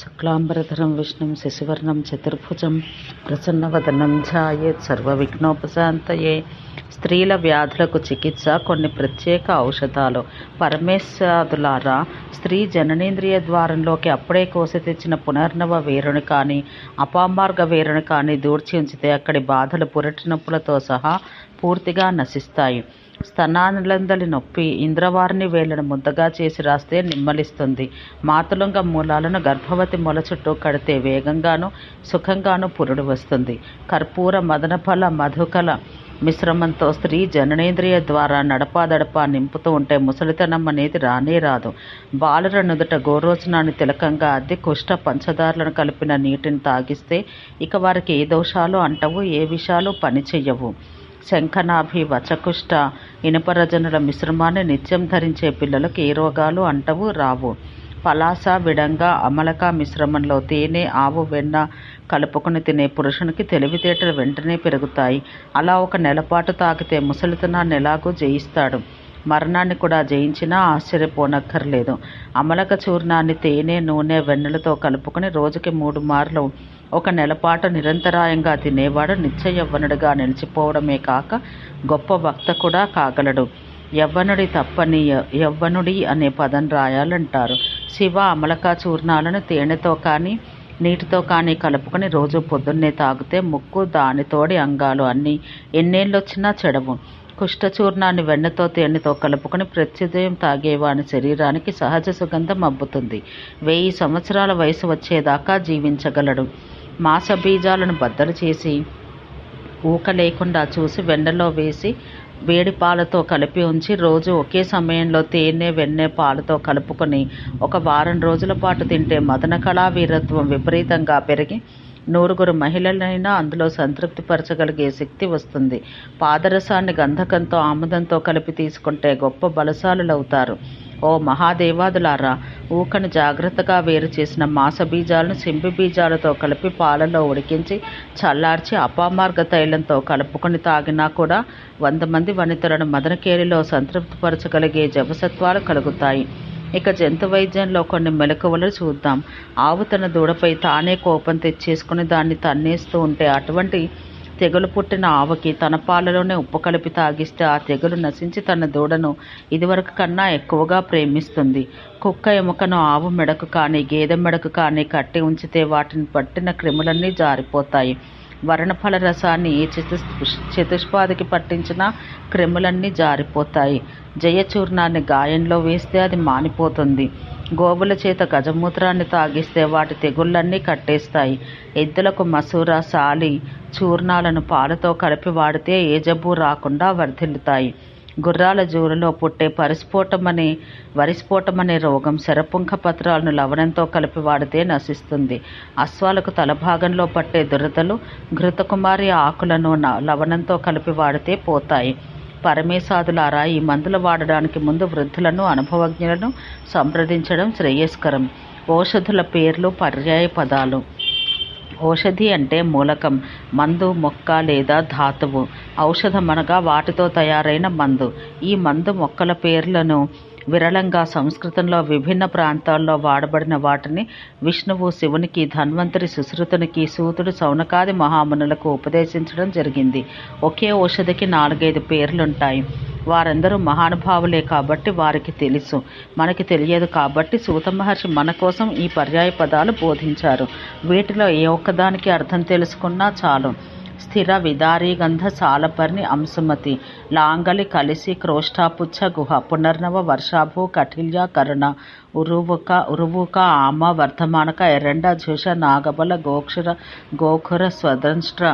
శుక్లాంబరధరం విష్ణుం శశివర్ణం చతుర్భుజం ప్రసన్నవదనం సర్వ సర్వవిఘ్నోపశాంతయే. స్త్రీల వ్యాధులకు చికిత్స కొన్ని ప్రత్యేక ఔషధాలు. పరమేశ్వరులారా స్త్రీ జననేంద్రియ ద్వారంలోకి అప్పుడే కోసి తెచ్చిన పునర్నవ వేరుని కానీ అపామార్గ వేరుని కానీ దూర్చి ఉంచితే అక్కడి బాధలు పురటి నొప్పులతో సహా పూర్తిగా నశిస్తాయి. స్తనాలందలి నొప్పి ఇంద్రవారిని వేలను ముద్దగా చేసి రాస్తే నిమ్మలిస్తుంది. మాతులంగ మూలాలను గర్భవతి మొల చుట్టూ కడితే వేగంగాను సుఖంగాను పురుడు వస్తుంది. కర్పూర మదనఫల మధుకల మిశ్రమంతో స్త్రీ జననేంద్రియ ద్వారా నడపాదడపా నింపుతూ ఉంటే ముసలితనం అనేది రానే రాదు. బాలుర నుదుట గోరోచనాన్ని తిలకంగా అద్దె కుష్ట పంచదారులను కలిపిన నీటిని తాగిస్తే ఇక వారికి ఏ దోషాలు అంటవు ఏ విషయాలు పనిచెయ్యవు శంఖనాభి వచకుష్ట ఇనుపరజనుల మిశ్రమాన్ని నిత్యం ధరించే పిల్లలకు ఏ రోగాలు అంటవు రావు. పలాస విడంగ అమలక మిశ్రమంలో తేనె ఆవు వెన్న కలుపుకొని తినే పురుషునికి తెలివితేటలు వెంటనే పెరుగుతాయి. అలా ఒక నెలపాటు తాకితే ముసలితనాన్ని ఎలాగో జయిస్తాడు. మరణాన్ని కూడా జయించినా ఆశ్చర్యపోనక్కర్లేదు. అమలక చూర్ణాన్ని తేనె నూనె వెన్నెలతో కలుపుకొని రోజుకి మూడు మార్లు ఒక నెలపాటు నిరంతరాయంగా తినేవాడు నిత్య యవ్వనుడిగా నిలిచిపోవడమే కాక గొప్ప భక్త కూడా కాగలడు. యవ్వనుడి తప్పని యవ్వనుడి అనే పదం రాయాలంటారు. శివ అమలక చూర్ణాలను తేనెతో కానీ నీటితో కానీ కలుపుకొని రోజు పొద్దున్నే తాగితే ముక్కు దానితోడి అంగాలు అన్నీ ఎన్నేళ్ళొచ్చినా చెడవు. కుష్ఠచూర్ణాన్ని వెన్నతో తేనెతో కలుపుకొని ప్రత్యుదయం తాగేవాని శరీరానికి సహజ సుగంధం అబ్బుతుంది. వెయ్యి సంవత్సరాల వయసు వచ్చేదాకా జీవించగలడు. మాస బీజాలను బద్దలు చేసి ఊక లేకుండా చూసి వెండలో వేసి వేడి పాలతో కలిపి ఉంచి రోజు ఒకే సమయంలో తేనె వెన్నె పాలతో కలుపుకొని ఒక వారం రోజుల పాటు తింటే మదన కళా వీరత్వం విపరీతంగా పెరిగి నూరుగురు మహిళలైనా అందులో సంతృప్తిపరచగలిగే శక్తి వస్తుంది. పాదరసాన్ని గంధకంతో ఆముదంతో కలిపి తీసుకుంటే గొప్ప బలశాలులవుతారు. ఓ మహాదేవాదులారా ఊకను జాగ్రత్తగా వేరు చేసిన మాస బీజాలను సింపి బీజాలతో కలిపి పాలలో ఉడికించి చల్లార్చి అపామార్గ తైలంతో కలుపుకొని తాగినా కూడా వంద మంది వనితలను మదనకేరిలో సంతృప్తిపరచగలిగే జపసత్వాలు కలుగుతాయి. ఇక జంతు వైద్యంలో కొన్ని మెలకువలు చూద్దాం. ఆవు తన దూడపై తానే కోపం తెచ్చేసుకుని దాన్ని తన్నేస్తూ ఉంటే అటువంటి తెగులు పుట్టిన ఆవుకి తన పాలలోనే ఉప్పు కలిపి తాగిస్తే ఆ తెగులు నశించి తన దూడను ఇదివరకు కన్నా ఎక్కువగా ప్రేమిస్తుంది. కుక్క ఎముకను ఆవు మెడకు కానీ గేదె మెడకు కానీ కట్టి ఉంచితే వాటిని పట్టిన క్రిములన్నీ జారిపోతాయి. వర్ణఫల రసాన్ని ఏ చతుష్ చతుష్పాదికి పట్టించిన క్రిములన్నీ జారిపోతాయి. జయచూర్ణాన్ని గాయంలో వేస్తే అది మానిపోతుంది. గోవుల చేత గజమూత్రాన్ని తాగిస్తే వాటి తెగుళ్ళన్నీ కట్టేస్తాయి. ఎద్దులకు మసూర సాలి చూర్ణాలను పాలతో కలిపి వాడితే ఏ జబ్బు రాకుండా వర్ధిల్లుతాయి. గుర్రాల జూరులో పుట్టే పరిస్ఫోటమని వరిస్ఫోటమనే రోగం శరపుంఖ పత్రాలను లవణంతో కలిపి వాడితే నశిస్తుంది. అశ్వాలకు తలభాగంలో పట్టే దురదలు ఘృతకుమారి ఆకులను లవణంతో కలిపి వాడితే పోతాయి. పరమేశాదులారా ఈ మందులు వాడడానికి ముందు వృద్ధులను అనుభవజ్ఞులను సంప్రదించడం శ్రేయస్కరం. ఔషధుల పేర్లు పర్యాయ పదాలు. ఔషధి అంటే మూలకం మందు మొక్క లేదా ధాతువు. ఔషధం అనగా వాటితో తయారైన మందు. ఈ మందు మొక్కల పేర్లను విరళంగా సంస్కృతంలో విభిన్న ప్రాంతాల్లో వాడబడిన వాటిని విష్ణువు శివునికి ధన్వంతరి సుశ్రుతునికి సూతుడు సౌనకాది మహామునులకు ఉపదేశించడం జరిగింది. ఒకే ఔషధికి నాలుగైదు పేర్లుంటాయి. వారందరూ మహానుభావులే కాబట్టి వారికి తెలుసు. మనకి తెలియదు కాబట్టి సూత మహర్షి మన కోసం ఈ పర్యాయ పదాలు బోధించారు. వీటిలో ఏ ఒక్కదానికి అర్థం తెలుసుకున్నా చాలు. స్థిర విదారీ గంధ సాలపర్ణి అంశుమతి. లాంగలి కలిసి క్రోష్టాపుచ్చ గుహ. పునర్నవ వర్షాభూ కఠిల్య కరుణ. ఉరువుక ఉరువుక ఆమ వర్ధమానక ఎరండ ఝుష నాగబల గోక్షుర గోఖుర స్వదంష్ట్ర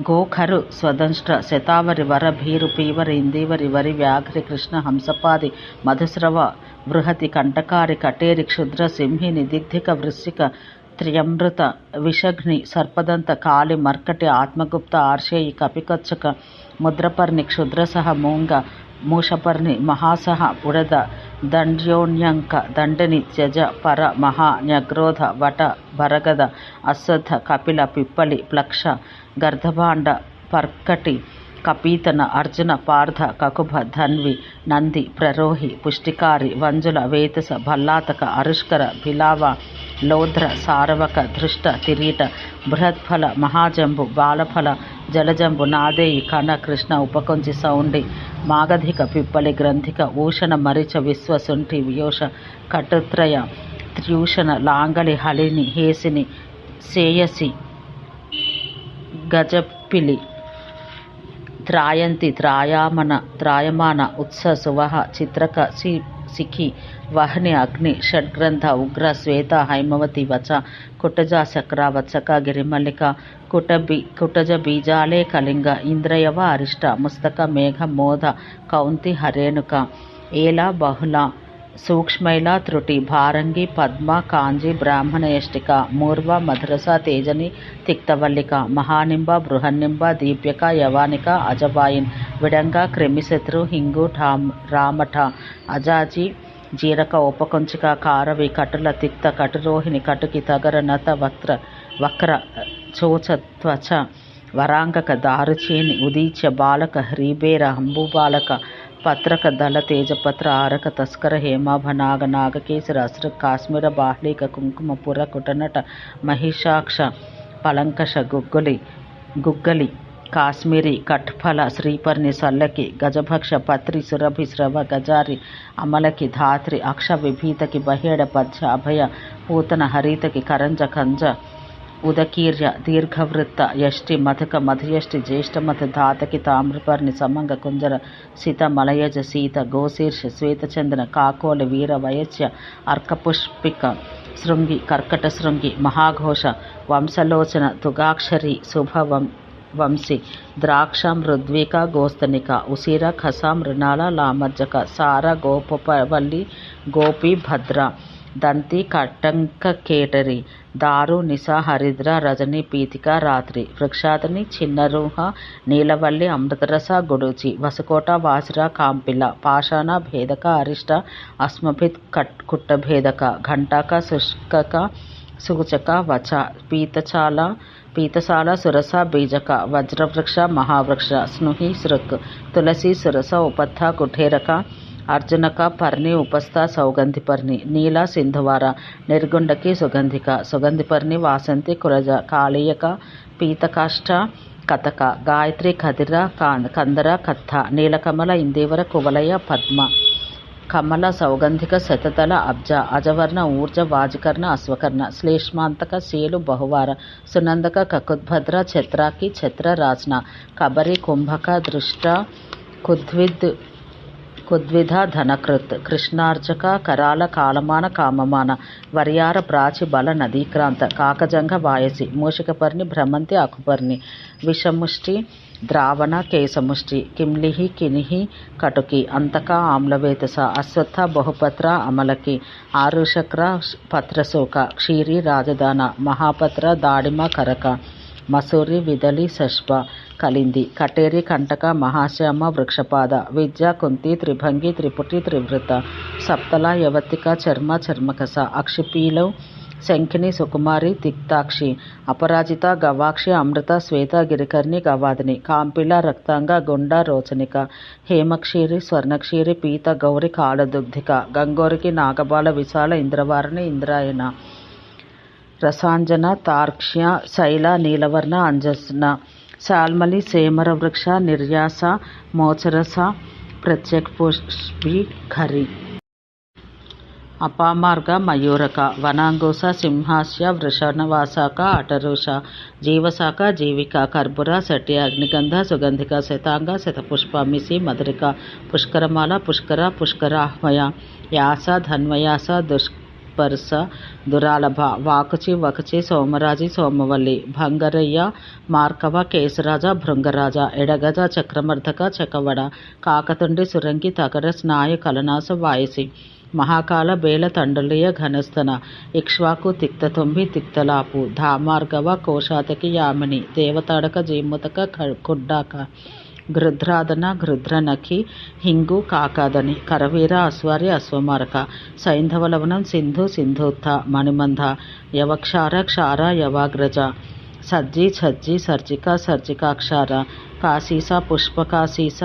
గోఖరు స్వదంష్ట్ర శతావరి వర భీరు పీవరి ఇందీవరి వరి వ్యాఘ్రి కృష్ణ హంసపాది మధుస్రవ బృహతి కంటకారి కటేరి క్షుద్ర సింహి నిదిగ్ధిక వృశ్చిక త్రియమృత విషఘ్ని సర్పదంత కాలి మర్కటి ఆత్మగుప్త ఆర్షేయి కపికచ్చక ముద్రపర్ణి క్షుద్రసహ మూంగ మూషపర్ణి మహాసహ ఉడద దండ్యోన్యంక దండని త్యజ పర మహా న్యగ్రోధ వట భరగద అశ్వథ కపిల పిప్పలి ప్లక్ష గర్ధభాండ పర్కటి కపీతన అర్జున పార్థ కకుభ ధన్వి నంది ప్రరోహి పుష్టికారి వంజుల వేతస భల్లాతక అరుష్కర భిలావ లౌధ్ర సారవక దృష్ట తిరీట బృహత్ఫల మహాజంబు బాలఫల జలజంబు నాదేయి కణ కృష్ణ ఉపకొంచి సౌండి మాగధిక పిప్పలి గ్రంథిక ఊషణ మరిచ విశ్వ శుంఠి వియోష కటుత్రయ త్ర్యూషణ లాంగలి హలిని హేసిని సేయసి గజపిలి త్రాయంతి త్రాయామన త్రాయమాన ఉత్స సువహ చిత్రక సి సిఖి వాహిని అగ్ని షడ్గ్రంథ ఉగ్ర శ్వేత హైమవతి వచ కుటజ శక్ర వత్సక గిరిమల్లిక కుటబి కుటజ బీజాలే కళింగ ఇంద్రయవ అరిష్ట ముస్తక మేఘ మోధ కౌంతి హరేణుక ఏల బహుళ సూక్ష్మైల త్రుటి భారంగి పద్మ కాంజి బ్రాహ్మణయష్టిక మూర్వ మధురస తేజని తిక్తవల్లిక మహానింబ బృహన్నింబ దీప్యక యవానిక అజబాయిన్ విడంగ క్రిమిశత్రు హింగు ఠామ్ రామఠ అజాజి జీరక ఉపకొంచిక కారవి కటుల తిక్త కటురోహిణి కటుకి తగర నత వక్ర వక్ర చోచ త్వచ వరాంగక దారుచేని ఉదీచ బాలక హ్రీబేర హంబుబాలక పత్రక దళ తేజపత్ర ఆరక తస్కర హేమాభ నాగ నాగకేసర అస్ర కాశ్మీర బాహ్లీక కుంకుమ పుర కుటనట మహిషాక్ష పలంకష గుగ్గులి గుగ్గలి కాశ్మీరి కట్ఫల శ్రీపర్ణి సల్లకి గజభక్ష పత్రి సురభి స్రవ గజారి అమలకి ధాత్రి అక్ష విభీతకి బహేడ పద్య అభయ పూతన హరితకి కరంజ కంజ ఉదకీర్య దీర్ఘవృత్త యష్టి మధుక మధుయష్టి జ్యేష్ఠమథ ధాతకి తామ్రపర్ణి సమంగ కుంజర సీత మలయజ సీత గోశీర్ష శ్వేతచందన కాకోల వీర వయస్య అర్కపుష్పిక శృంగి కర్కట శృంగి మహాఘోష వంశలోచన తుగాక్షరి శుభవం వంశీ ద్రాక్ష మృద్విక గోస్తనిక ఉసిర ఖస మృణాల లామజ్జక సార గోపవల్లి గోపి భద్ర దంతి కట్టంక కేటరి దారు నిశ హరిద్ర రజని పీతిక రాత్రి వృక్షాతని చిన్నరూహ నీలవల్లి అమృతరస గుడుచి వసుకోట వాసిర కాంపిల పాషాణ భేదక అరిష్ట అస్మభిత్ కట్ కుట్టభేదక ఘంటాక శుష్కక సూచక వచ పీతచాల పీతసాల సురస బీజక వజ్రవృక్ష మహావృక్ష స్నుహి సృక్ తులసి సురస ఉపత్థ కుఠేరక అర్జునక పర్ణి ఉపస్థ సౌగంధిపర్ణి నీల సింధువార నిర్గుండకి సుగంధిక. సుగంధిపర్ణి వాసంతి కురజ కాళీయక పీతకాష్ట కథక గాయత్రి కదిర కందర కథ నీలకమల ఇందేవర కువలయ పద్మ. కమల సౌగంధిక శతతల అబ్జ అజవర్ణ ఊర్జ వాజకర్ణ అశ్వకర్ణ శ్లేష్మాంతక శీలు బహువార సునందక కకుద్భద్ర ఛత్రాకి ఛత్ర రాజ్న కబరి కుంభక దృష్ట కుద్విద్ కుద్విధ ధనకృత్. కృష్ణార్జక కరాల కాలమాన కామమాన వరియార ప్రాచి బల నదీక్రాంత కాకజంగ వాయసి మూషికపర్ణి భ్రమంతి అకుపర్ణి విషముష్టి ద్రావణ కేశముష్టి కిమ్లిహి కినిహి కటుకి అంతక ఆమ్లవేతస అశ్వత్థ బహుపత్ర అమలకి ఆరుషక్ర పత్రశోక క్షీరి రాజధాన మహాపత్ర దాడిమ కరక. మసూరి విదలి శష్ప కలింది కటేరి కంటక మహాశ్యామ వృక్షపాద విద్య కుంతి త్రిభంగి త్రిపుటి త్రివృత సప్తల యవతిక చర్మ చర్మకస అక్షిపీల శంఖిని సుకుమారి తిక్తాక్షి అపరాజిత గవాక్షి అమృత శ్వేత గిరికర్ణి గవాదిని కాంపిల రక్తాంగ గుండ రోచనిక హేమక్షీరి స్వర్ణక్షీరి పీత గౌరి కాళదుగ్ధిక గంగోరికి నాగబాల విశాల ఇంద్రవారిణి ఇంద్రాయణ రసాంజన తార్క్ష్య శైల నీలవర్ణ అంజస్న శాల్మలి సేమర వృక్ష నిర్యాస మోచరస ప్రత్యేక పుష్పి ఖరి. అపామార్గ మయూరక వనాంగోస సింహాస్య వృషణవాసాక అటరుష జీవశాఖ జీవిక కర్బుర శటి అగ్నిగంధ సుగంధిక శతాంగ శతపుష్ప మిసి మధురిక పుష్కరమాల పుష్కర పుష్కరాహ్మయ యాస ధన్వయాస దుష్ దుష్పర్శ దురాలభ. వాకుచి వకచి సోమరాజి సోమవల్లి. భంగరయ్య మార్కవ కేశరాజ భృంగరాజ ఎడగజ చక్రమర్ధక చకవడ కాకతుండి సురంగి తగర స్నాయ కలనాస వాయసి మహాకాల బేల తండలియ ఘనస్తన ఇక్ష్వాకు తిక్తతొంభి తిక్తలాపు ధామార్గవ కోశాతకి యామిని దేవతాడక జీముతక కుడ్డాక. ಗೃಧ್ರಾದನ ಗೃಧ್ರನಖಿ ಹಿಂಗು ಕಾಕಾದನಿ ಕರವೀರ ಅಸ್ವಾರಿ ಅಸ್ವಮಾರಕ ಸೈಂಧವಲವನಂ ಸಿಂಧು ಸಿಂಧೂತ್ಥ ಮಣಿಮಂಧ ಯವಕ್ಷಾರ ಕ್ಷಾರ ಯವಾಗ್ರಜ ಸಜ್ಜಿ ಛಜ್ಜಿ ಸರ್ಜಿಕ ಸರ್ಜಿಕಾಕ್ಷಾರ काशीस पुष्पकाशीस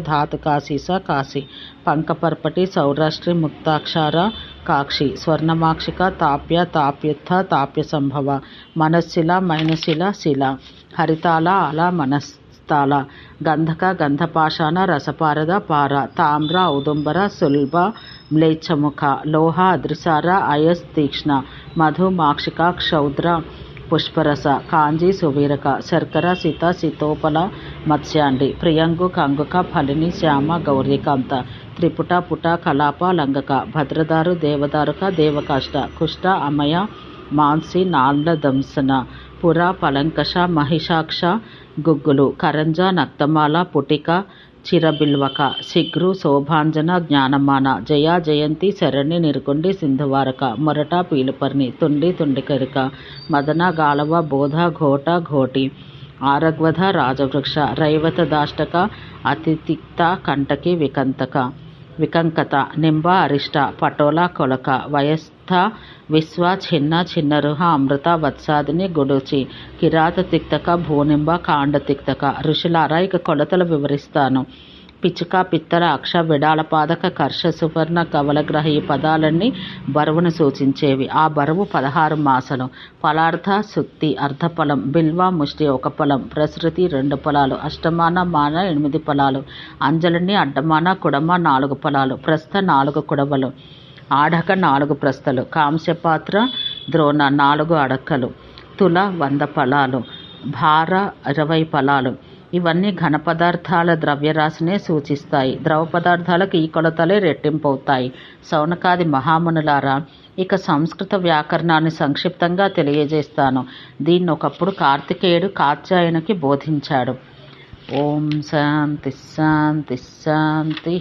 धात काशीस काशी, पंकपर्पटि सौराष्ट्री मुक्ताक्षार, काक्षी, स्वर्णमाक्षिक, ताप्य, ताप्युत्थ ताप्य संभव मनस्शिला मैनशिला, शिला, हरिताला, आला, मनस् మనస్తాళ గంధక గంధపాషాణ రసపారద పార తామ్ర ఔదుంబర సుల్భ మ్లేచ్ఛముఖ లోహ అద్రిసార అయస్ తీక్ష్ణ మధు మాక్షిక క్షౌద్ర పుష్పరస కాంజీ సువీరక శర్కర సీత సీతోపల మత్స్యాండి ప్రియంగు కంగుక ఫలిని శ్యామ గౌరీకాంత త్రిపుట పుట కలాప లంగక భద్రదారు దేవదారుక దేవకాష్ట కుష్ట అమయ మాన్సి నాళ్ళ దంసన పుర పలంకష మహిషాక్ష గుగ్గులు కరంజ నక్తమాల పుటిక చిరబిల్వక శిగ్రు శోభాంజన జ్ఞానమాన జయా జయంతి శరణి నిరుకుండి సింధువారక మొరట పీలుపర్ణి తుండి తుండికరిక మదన గాలవ బోధ ఘోట ఘోటి ఆరగ్వధ రాజవృక్ష రైవత దాష్టక అతితిక్త కంటకి వికంతక వికంకత నింబ అరిష్ట పటోల కొలక వయస్ వయస్థ విశ్వ చిన్న చిన్నరుహ అమృత వత్సాదిని గుడుచి కిరాత తిక్తక భూనింబ కాండ తిక్తక ఋషులారా ఇక కొలతలు వివరిస్తాను। పిచ్చుక పిత్తల అక్ష విడాల పాదక కర్ష సువర్ణ కవలగ్రహ ఈ పదాలన్నీ బరువును సూచించేవి। ఆ బరువు పదహారు మాసలు। ఫలార్థ సుత్తి అర్ధఫలం బిల్వ ముష్టి ఒక ఫలం ప్రసృతి రెండు ఫలాలు అష్టమాన మాన ఎనిమిది ఫలాలు అంజలిని అడ్డమాన కుడమ నాలుగు ఫలాలు ప్రస్థ నాలుగు కుడవలు। ఆడక నాలుగు ప్రస్థలు కాంస్యపాత్ర ద్రోణ నాలుగు అడక్కలు తుల వంద ఫలాలు భార ఇరవై ఫలాలు. ఇవన్నీ ఘన పదార్థాల ద్రవ్యరాశినే సూచిస్తాయి. ద్రవ పదార్థాలకు ఈ కొలతలే రెట్టింపవుతాయి. సౌనకాది మహామునులారా ఇక సంస్కృత వ్యాకరణాన్ని సంక్షిప్తంగా తెలియజేస్తాను. దీన్ని ఒకప్పుడు కార్తికేయుడు కాత్యాయనకి బోధించాడు. ఓం శాంతి శాంతి శాంతి.